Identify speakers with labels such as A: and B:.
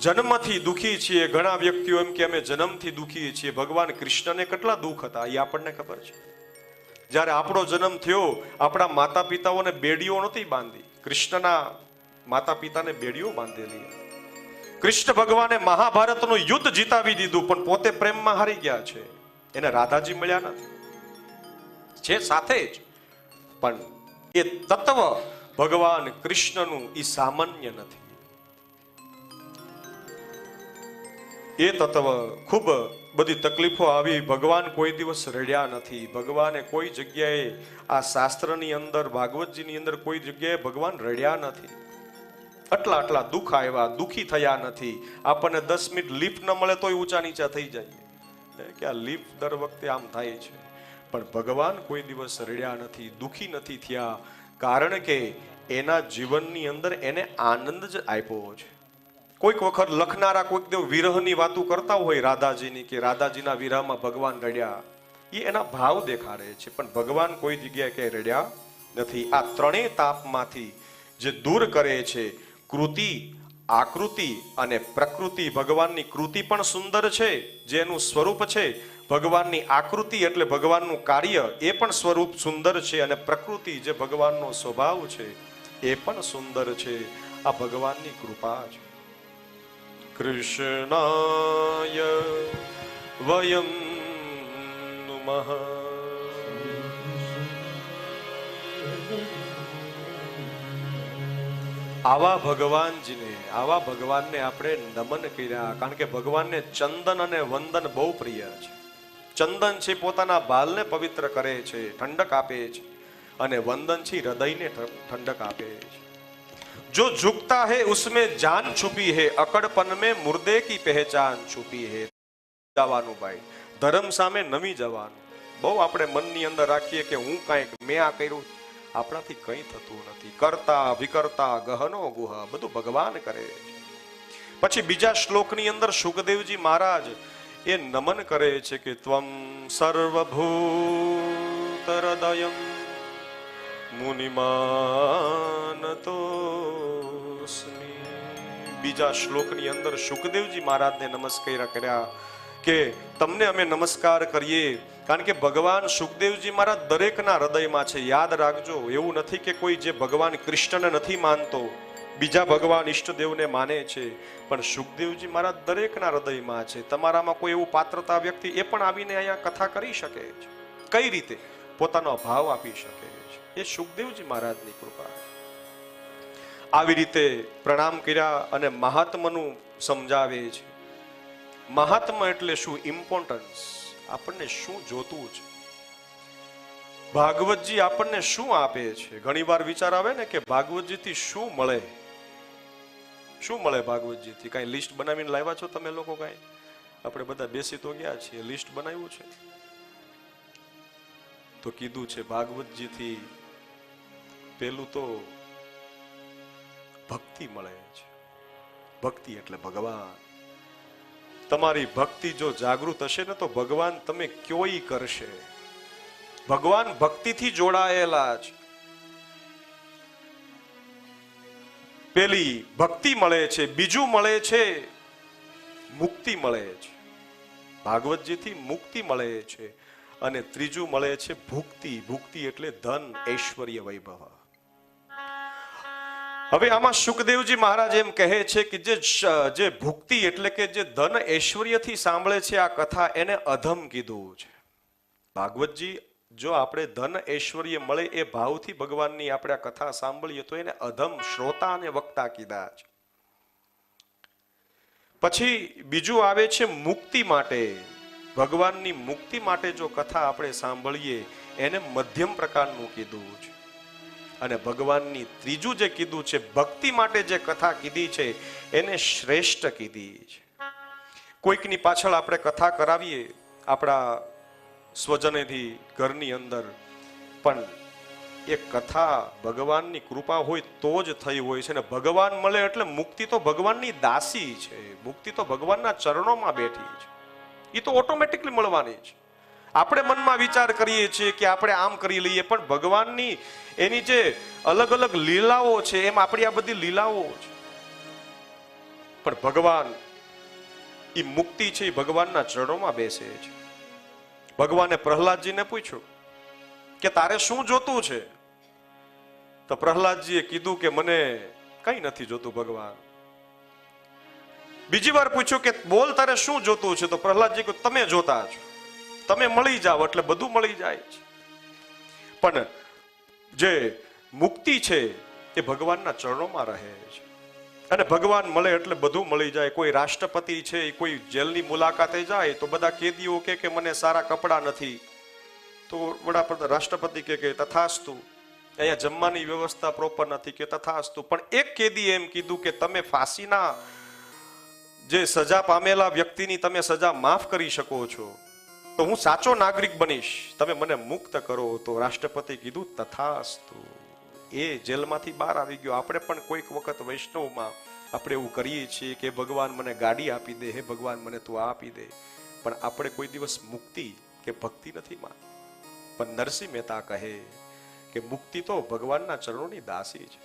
A: જન્મથી દુખી છીએ. ઘણા વ્યક્તિઓ એમ કે અમે જન્મથી દુખી છીએ. ભગવાન કૃષ્ણને કેટલા દુઃખ હતા, એ આપણને ખબર છે. જ્યારે આપણો જન્મ થયો, આપણા માતા પિતાઓને બેડીઓ નહોતી બાંધી. કૃષ્ણના માતા પિતાને બેડીઓ બાંધેલી. કૃષ્ણ ભગવાને મહાભારતનું યુદ્ધ જીતાવી દીધું, પણ પોતે પ્રેમમાં હારી ગયા છે. એને રાધાજી મળ્યા નથી. છે સાથે જ. પણ એ તત્વ ભગવાન કૃષ્ણનું એ સામાન્ય નથી. એ તત્વ ખૂબ બધી તકલીફો આવી. ભગવાન કોઈ દિવસ રડ્યા નથી. ભગવાને કોઈ જગ્યાએ આ શાસ્ત્રની અંદર, ભાગવતજીની અંદર કોઈ જગ્યાએ ભગવાન રડ્યા નથી. આટલા આટલા દુઃખ આવ્યા, દુઃખી થયા નથી. આપણને દસ મિનિટ લિફ્ટ ન મળે તોય ઊંચા નીચા થઈ જાય. કે આ લિફ્ટ દર વખતે આમ થાય છે. પણ ભગવાન કોઈ દિવસ રડ્યા નથી, દુઃખી નથી થયા. કારણ કે એના જીવનની અંદર એને આનંદ જ આપ્યો છે. કોઈક વખત લખનારા કોઈક દેવ વિરહની વાતો કરતા હોય રાધાજીની કે રાધાજીના વિરહમાં ભગવાન રડ્યા. એ એના ભાવ દેખાડે છે, પણ ભગવાન કોઈ જગ્યાએ ક્યાંય રડ્યા નથી. આ ત્રણેય તાપમાંથી જે દૂર કરે છે, કૃતિ, આકૃતિ અને પ્રકૃતિ, ભગવાનની કૃતિ પણ સુંદર છે, જે એનું સ્વરૂપ છે. ભગવાનની આકૃતિ એટલે ભગવાનનું કાર્ય, એ પણ સ્વરૂપ સુંદર છે અને પ્રકૃતિ જે ભગવાનનો સ્વભાવ છે, એ પણ સુંદર છે. આ ભગવાનની કૃપા છે. કૃષ્ણાય वयं नुमः। આવા ભગવાનજીને આવા ભગવાનને આપણે નમન કર્યા કારણ કે ભગવાનને ચંદન અને વંદન બહુ પ્રિય છે ચંદન છે પોતાના બાલને પવિત્ર કરે છે ઠંડક આપે છે અને વંદન છે હૃદયને ઠંડક આપે છે जो झुकता है उसमें जान छुपी है अकड़पन में मुर्दे की पहचान छुपी है જવાનું ભાઈ ધર્મ સામે નમી જવાનું બહુ આપણે મનની અંદર રાખીએ કે હું કાંઈક મેં આ કર્યું આપણાથી કંઈ થતું નથી કરતા વિકર્તા ગહનો ગુહ બધું ભગવાન કરે છે પછી બીજા શ્લોકની અંદર સુખદેવજી મહારાજ એ નમન કરે છે કે ત્વમ સર્વભૂત હૃદયમ મુનિમાનતોસ્મિ બીજા શ્લોકની અંદર સુખદેવજી મહારાજને નમસ્કાર કર્યા કે તમને અમે નમસ્કાર કરીએ, કારણ કે ભગવાન સુખદેવજી મહારાજ દરેકના હૃદયમાં છે. યાદ રાખજો, એવું નથી કે કોઈ જે ભગવાન કૃષ્ણને નથી માનતો, બીજા ભગવાન ઈષ્ટદેવને માને છે. પણ સુખદેવજી મહારાજ દરેકના હૃદયમાં છે. તમારામાં કોઈ એવું પાત્રતા વ્યક્તિ એ પણ આવીને અહીંયા કથા કરી શકે છે. કઈ રીતે? પોતાનો ભાવ આપી શકે. એ સુખદેવજી મહારાજની કૃપા. આવી રીતે પ્રણામ કર્યા અને મહાત્માનું સમજાવે છે. મહાત્મા એટલે શું? ઇમ્પોર્ટન્સ આપણને શું જોતું છે? ભાગવતજી આપણને શું આપે છે? ઘણી વાર વિચાર આવે ને કે ભાગવતજીથી શું મળે? શું મળે ભાગવતજીથી? કાંઈ લિસ્ટ બનાવીને લાવ્યા છો તમે લોકો કાંઈ? આપણે બધા બેસી તો ગયા છીએ. લિસ્ટ બનાવ્યું છે. તો કીધું છે, ભાગવતજીથી પેલું તો ભક્તિ મળે છે. ભક્તિ એટલે ભગવાન. તમારી ભક્તિ જો જાગૃત હશે ને તો ભગવાન તમે ક્યોય કરશે? ભગવાન ભક્તિથી જોડાયેલા છે. પેલી ભક્તિ મળે છે, બીજું મળે છે, મુક્તિ મળે છે. ભાગવતજીથી મુક્તિ મળે છે અને ત્રીજું મળે છે ભુક્તિ. ભુક્તિ એટલે ધન ઐશ્વર્ય વૈભવ. હવે આમાં સુખદેવજી મહારાજ એમ કહે છે કે જે જે ભુક્તિ એટલે કે જે ધન ઐશ્વર્યથી સાંભળે છે આ કથા એને અધમ કીધું છે. ભાગવતજી, જો આપણે ધન ઐશ્વર્ય મળે એ ભાવથી ભગવાનની આપણે આ કથા સાંભળીએ તો એને અધમ શ્રોતા અને વક્તા કીધા છે. પછી બીજું આવે છે મુક્તિ માટે. ભગવાનની મુક્તિ માટે જો કથા આપણે સાંભળીએ, એને મધ્યમ પ્રકારનું કીધું છે. અને ભગવાનની ત્રીજું જે કીધું છે, ભક્તિ માટે જે કથા કીધી છે, એને શ્રેષ્ઠ કીધી છે. કોઈકની પાછળ આપણે કથા કરાવીએ, આપણા સ્વજનેથી ઘરની અંદર, પણ એ કથા ભગવાનની કૃપા હોય તો જ થઈ હોય છે ને ભગવાન મળે એટલે મુક્તિ તો ભગવાનની દાસી છે, મુક્તિ તો ભગવાનના ચરણોમાં બેઠી છે. એ તો ઓટોમેટિકલી મળવાની છે આપણે મનમાં વિચાર કરીએ છીએ કે આપણે આમ કરી લઈએ, પણ ભગવાનની એની જે અલગ અલગ લીલાઓ છે, એમ આપણી આ બધી લીલાઓ છે. પણ ભગવાન એ મુક્તિ છે એ ભગવાનના ચરણોમાં બેસે છે. ભગવાને પ્રહલાદજીને પૂછ્યું કે, તારે શું જોતું છે? તો પ્રહલાદજીએ કીધું કે, મને કંઈ નથી જોતું ભગવાન. બીજી વાર પૂછ્યું કે, બોલ તારે શું જોતું છે? તો પ્રહલાદજી કહ્યું, તમે જોતા છો. તમે મળી જાઓ એટલે બધું મળી જાય છે. પણ જે મુક્તિ છે એ ભગવાનના ચરણોમાં રહે છે. અને ભગવાન મળે એટલે બધું મળી જાય. કોઈ રાષ્ટ્રપતિ છે, કોઈ જેલની મુલાકાતે જાય, તો બધા કેદીઓ કે કે મને સારા કપડાં નથી. તો વડાપ્રધાન રાષ્ટ્રપતિ કે કે તથાસ્તુ, અહીંયા જમવાની વ્યવસ્થા પ્રોપર નથી કે તથાસ્તુ. પણ એક કેદી એમ કીધું કે તમે ફાંસીના જે સજા પામેલા વ્યક્તિની તમે સજા માફ કરી શકો છો. તો હું સાચો નાગરિક બનીશ. તમે મને મુક્ત કરો તો રાષ્ટ્રપતિ કીધું, તથાસ્તુ. એ જેલમાંથી બહાર આવી ગયો. આપણે પણ કોઈક વખત વૈષ્ણવમાં આપણે એવું કરીએ છીએ કે ભગવાન મને ગાડી આપી દે, હે ભગવાન મને તું આપી દે. પણ આપણે કોઈ દિવસ મુક્તિ કે ભક્તિ નથી માં. પણ નરસિંહ મહેતા કહે કે મુક્તિ તો ભગવાનના ચરણોની દાસી છે